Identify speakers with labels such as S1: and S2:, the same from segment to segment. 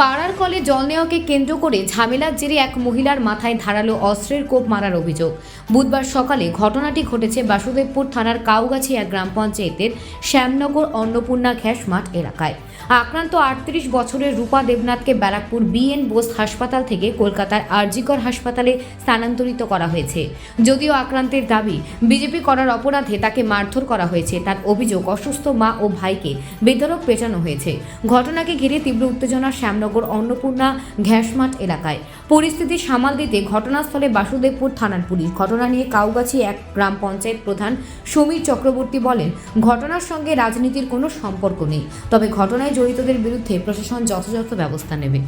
S1: পাড়ার কলে জল নেওয়াকে কেন্দ্র করে ঝামেলার জেরে এক মহিলার মাথায় ধারালো অস্ত্রের কোপ মারার অভিযোগ। বুধবার সকালে ঘটনাটি ঘটেছে বাসুদেবপুর থানার কাউগাছি এক গ্রাম পঞ্চায়েতের শ্যামনগর অন্নপূর্ণা ঘ্যাস মাঠ এলাকায়। আক্রান্ত আটত্রিশ বছরের রূপা দেবনাথকে ব্যারাকপুর বিএন বোস হাসপাতাল থেকে কলকাতার আরজিকর হাসপাতালে স্থানান্তরিত করা হয়েছে। যদিও আক্রান্তের দাবি, বিজেপি করার অপরাধে তাকে মারধর করা হয়েছে। তার অভিযোগ, অসুস্থ মা ও ভাইকে বেধরক পেটানো হয়েছে। ঘটনাকে ঘিরে তীব্র উত্তেজনা শ্যামনগর অন্নপূর্ণা ঘ্যাসমাঠ এলাকায়। পরিস্থিতি সামাল দিতে ঘটনাস্থলে বাসুদেবপুর থানার পুলিশ। ঘটনা নিয়ে কাউগাছি এক গ্রাম পঞ্চায়েত প্রধান সমীর চক্রবর্তী বলেন ঘটনার সঙ্গে রাজনীতির কোনো সম্পর্ক নেই। তবে ঘটনায় জড়িতদের বিরুদ্ধে প্রশাসন যথাযথ ব্যবস্থা নেবে।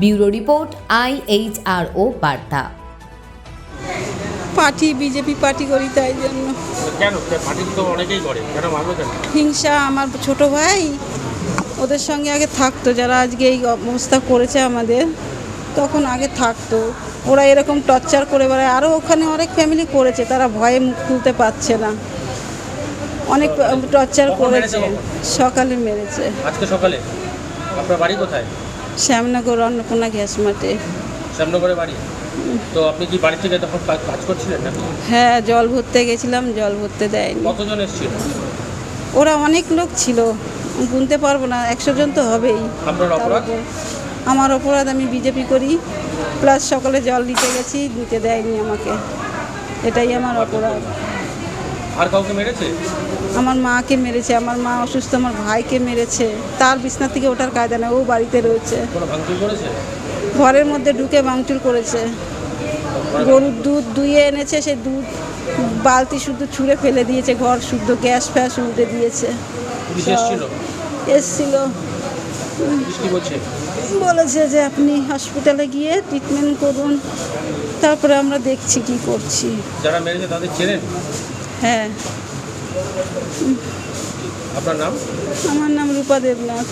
S1: ব্যুরো রিপোর্ট আইএইচআরও বার্তা।
S2: পার্টি বিজেপি পার্টি করি তাই জন্য।
S3: কেন? পার্টি তো অনেকেই করে। কেন মারলো কেন?
S2: হিংসা আমার ছোট ভাই। ওদের সঙ্গে আগে থাকতো যারা আজকে এই অবস্থা করেছে আমাদের তখন আগে থাকতো। ওরা এরকম টর্চার করে বেড়ায়। আরও ওখানে অনেক ফ্যামিলি করেছে তারা ভয়ে মুখ খুলতে পারছে না। অনেক টর্চার করেছে। সকালে মেরেছে।
S3: আজকে সকালে? আপনার বাড়ি কোথায়?
S2: শ্যামনগর অন্নপূর্ণা গ্যাস মাঠে।
S3: শ্যামনগরে বাড়ি? তো আপনি কি বাড়ি থেকে তখন কাজ করছিলেন
S2: হ্যাঁ জল ভরতে গেছিলাম জল ভরতে দেয়নি।
S3: কতজন এসেছিল?
S2: ওরা অনেক লোক ছিল। গুনতে পারব না একশো জন তো হবেই। আমার অপরাধ আমি বিজেপি করি প্লাস সকালে জল দিতে গেছি দিতে দেয়নি আমাকে। এটাই আমার অপরাধ।
S3: আর কাউকে মেরেছে?
S2: আমার মাকে মেরেছে আমার মা অসুস্থ আমার ভাইকে মেরেছে। তার বিছনা থেকে ওঠার কায়দা নেই ও বাড়িতে রয়েছে। ঘরের মধ্যে ঢুকে ভাঙচুর করেছে। গরুর দুধ দুইয়ে এনেছে সে দুধ বালতি শুদ্ধ ছুঁড়ে ফেলে দিয়েছে ঘর শুদ্ধ গ্যাস ফ্যাস উল্টে দিয়েছে।
S3: এসেছিল?
S2: বলেছে? যে আপনি হসপিটালে গিয়ে ট্রিটমেন্ট করুন তারপরে আমরা দেখছি কি করছি।
S3: যারা মেরেছে তাদের চেনেন?
S2: হ্যাঁ।
S3: আপনার নাম?
S2: আমার নাম রূপা দেবনাথ।